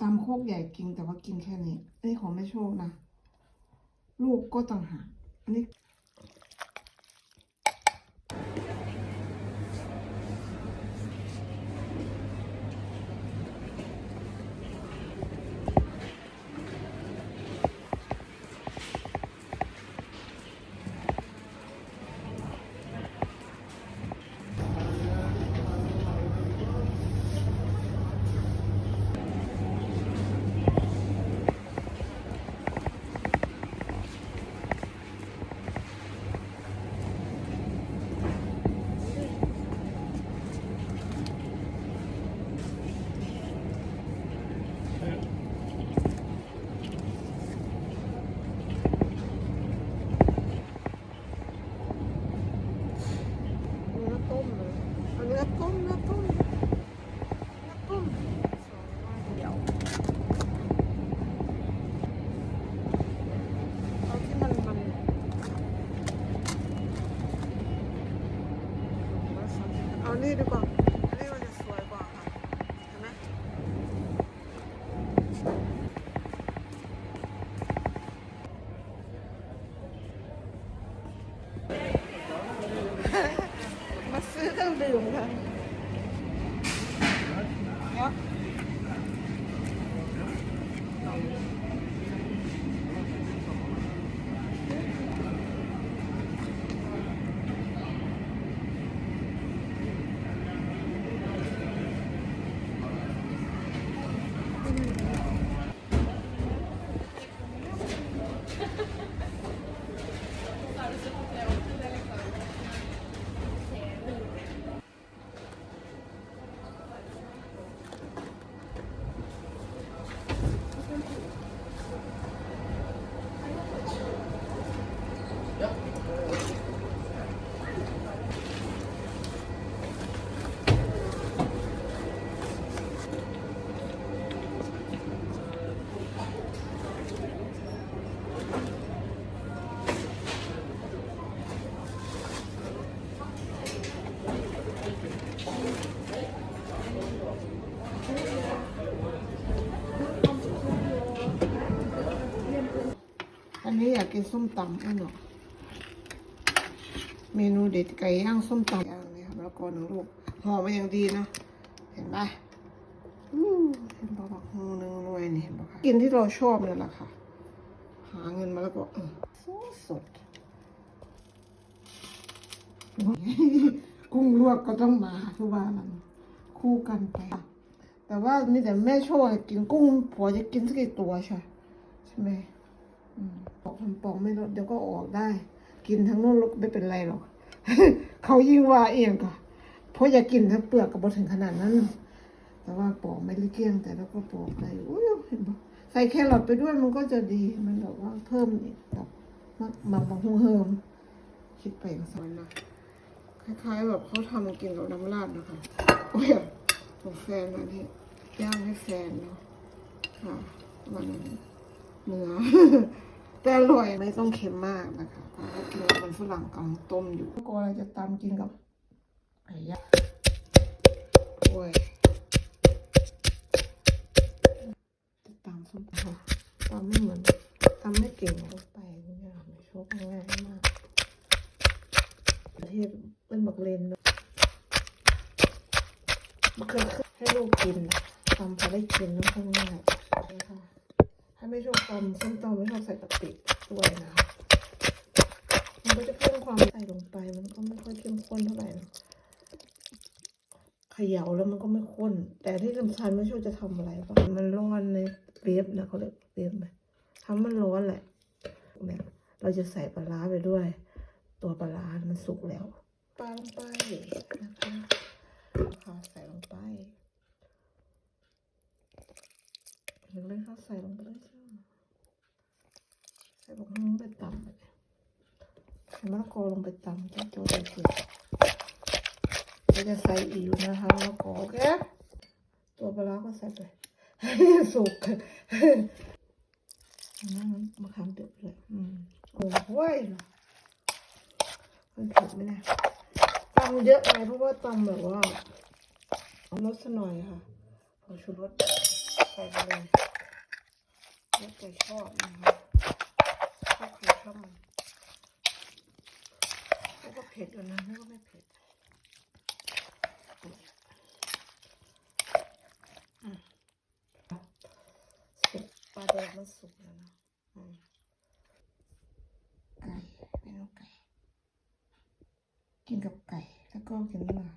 ตามโคกใหญ่กินแต่ว่ากินแค่นี้ อันนี้ของแม่โชคนะ ลูกก็ต่างหากอันนี้ เนื้อต้มเลยเอาเนื้อต้มเนื้อต้มเนื้อต้มสองร้อยเดียวเอาที่มันมันเอานี่ดีกว่าอันนี้มันจะสวยกว่าค่ะเห็นไหม มาซื้อเครื่องดื่มค่ะ อันนี้อยากกินส้มตำไอ้หนอเมนูเด็ดไก่ย่างส้มตำย่างเนี่ยครับแล้วก็หนึ่งลูกหอมมาอย่างดีนะเห็นไหมเห็นปะบักหูหนึ่งหน่วยนี่เห็นปะคะกินที่เราชอบเนี่ยแหละค่ะ หาเงินมาแล้วก็อืมสดสดกุ้งลวกก็ต้องมาทุกวันคู่กันไป แต่ว่ามีแต่แม่ชว์กินกุ้งผัวจะกินสักกี่ตัวใช่ใช่ไหม ปอกทำปอกไม่ลดเดี๋ยวก็ออกได้ กินทั้งนู้นล้วก็ไม่เป็นไรหรอก เขายิ่งว่าเองก็เพราะอยากกินทั้งเปลือกกับบถึงขนาดนั้น แต่ว่าปอกไม่ได้เกลี้ยงแต่แล้วก็ปอกได้อุ้ยเห็นปะใส่แครอทไปด้วยมันก็จะดีมันแบบว่าเพิ่มอีกแบบมามาบางหูเฮิมคิดไปอย่างสอนนะคล้ายๆแบบเขาทำกินกับน้ำราดนะคะโอ้ยของแฟนอันนี้ย่างให้แฟนเนาะค่ะมัน เนื้อแต่อร่อยไม่ต้องเค็มมากนะคะเพราะว่ากินกับมันฝรั่งกำลังต้มอยู่ก็เราจะตามกินกับไก่ย่างโอ้ยจะตามส้มตำตำไม่เหมือนตำไม่เก่งลงไปทุกอย่างโชคง่ายมากประเทศเป็นบักเลนเนอะบักเคยให้ลูกกินนะทำพอได้กินแล้วก็ง่ายนะคะ ถ้าไม่ชอบตำส้มตำไม่ชอบใส่กะปิด้วยนะคะ มันก็จะเพิ่มความใส่ลงไป มันก็ไม่ค่อยเข้มข้นเท่าไหร่นะเขย่าแล้วมันก็ไม่ข้น แต่ที่สำคัญไม่ช่วยจะทำอะไรป่ะมันร้อนในเปียบนะเขาเรียกเปียบไหมทำมันร้อนแหละเนี่ยเราจะใส่ปลาร้าไปด้วย ตัวปลาร้ามันสุกแล้วปลาลงไปนะคะค่ะใส่ลงไปเห็นเลยค่ะใส่ลงไปเลยจ้าใส่บอกให้มันไปต่ำเลย ใส่ มะละกอลงไปตำที่ตัวเด็กๆเราจะใส่อิ๋วนะคะมะละกอโอเคตัวปลาก็ใส่ไปสุกนั่นมะขามเดือดเลยอืมโอ้โหยมันเผ็ดไหมนะตำเยอะไปเพราะว่าตำแบบว่าเอารสหน่อยค่ะผงชูรสใส่ไปเลยแล้วแต่ชอบนะคะชอบใครชอบมันแล้วก็ เผ็ดอันนั้นแล้วก็ไม่เผ็ดอืมสุกปลาแดดมันสุกแล้วนะอืมไก่เมนูไก่ กินกับไก่ แล้วก็กินหมา